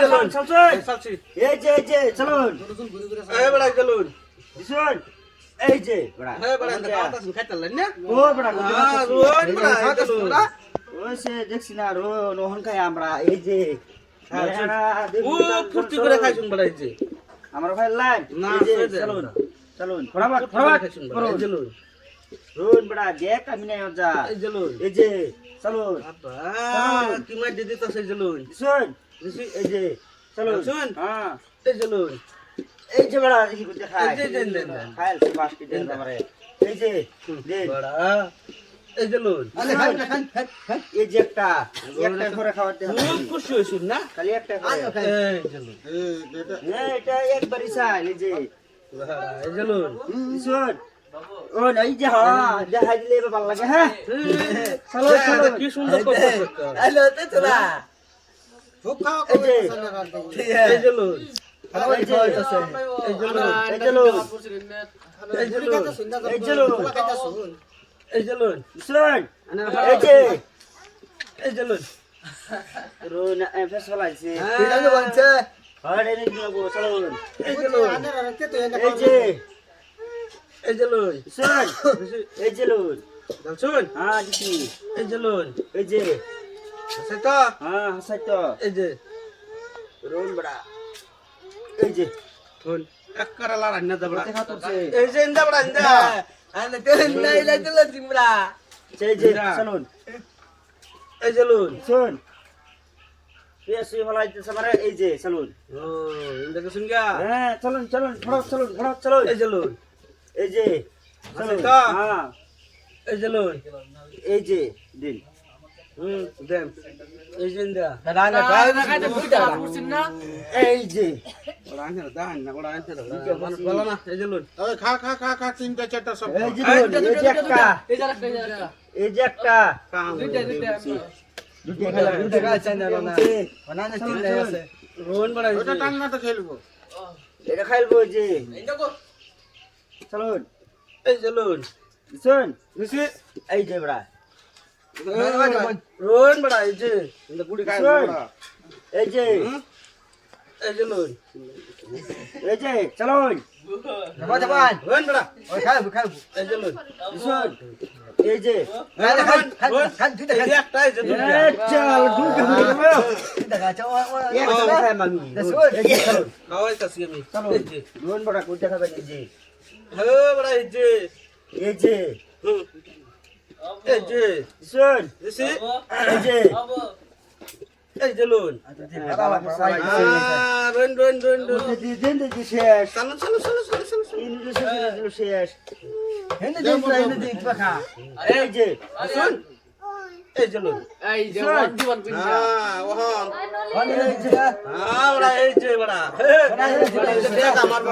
চলুন এই যে এই যে চলুন এই বড়া চলুন দিছুন এই যে বড়া এই বড়া খাওয়া শুন খাইতে না ও বড়া হ্যাঁ রোন বড়া চলুন ও সে দেখছি না রো নোহন খাই আমরা এই যে হ্যাঁ, ও ফুর্তি করে খাইছুন বড়া এই যে আমার ভাই লাইন না। চলুন চলুন ফটাফট ফটাফট বড়া চলুন রোন বড়া দেখ আমি নাই যা এই যে চলুন কি মার দিদি তো সেই চলুন দিছি এই যে চলুন দিছুন? হ্যাঁ। এই চলুন এই যে বড়া দেখি করতে খাই এই যে দেন দেন দেন। খাইল সে বাস কি দেন আমারে এই যে দেন বড়া এই চলুন এই যে একটা একটা করে খাওয়াতে হবে। খুব খুশি হইছুন না? খালি একটা করে। এই চলুন হ্যাঁ, এটা একবারই চাই এই যে। এই চলুন দিছুন ও না, যে হ্যাঁ দেখাই দিলে এবার ভালো লাগে হ্যাঁ চলো চলো কি সুন্দর করতে এই যে এই চলুন এই যে এই চলুন এই চলুন এই যে এই চলুন রোনা এফএস বলাইছে। আরে নে দিও চলুন এই যে যে লুন শুন। হ্যাঁ দিছি। এই চলুন এই যে। আছে তো। হ্যাঁ হাসাই তো। এই যে। রোন বড়া। এই যে। শুন এক করে লড়াই না দবড়া এই যে ইন্দা বড়া ইন্দা। এই যে চলুন। চলুন। শুন এই যে চলুন। শুন চলুন চলুন ফড়ক চলুন চলুন। এই চলুন এই যে চলুন হ্যাঁ এই চলুন এই যে দিন হুম দেন এই যে এই ওরা না ওরা না এই খা খা খা খা তিনটা চারটা সব এই যে দিন, এই যে একটা এই যে একটা খেলা খেলা রোহন বড়া ওটা টান্না তো খেলব এটা খাইলবো এই যে চলুন। এই চলুন। শুন বুঝছি এই যে বড়া। রোহন বড়া এই যে। ইন্দা গুড়ি। বড়া এই যে। এই এই যে চলুন। বড়া এই চলুন। শুন এই যে। একটা এই এই চলুন। আমি। এই যে? হে বড়া এই যে। এই যে। এই যে। শুন। দিছি এই যে। এই বাবা সাই আহ, রোহন রোহন রোহন রোহন দিন দিন দিন শেষ। চলো চলো চলো চলো চলো চলো। শেষ। ইন্দু শেষ এই যে। শুন। এই চলুন শুন। আহ ওহন এই যে। আহ বড়া এই যে বড়া। হে, এই যে দেখ আমার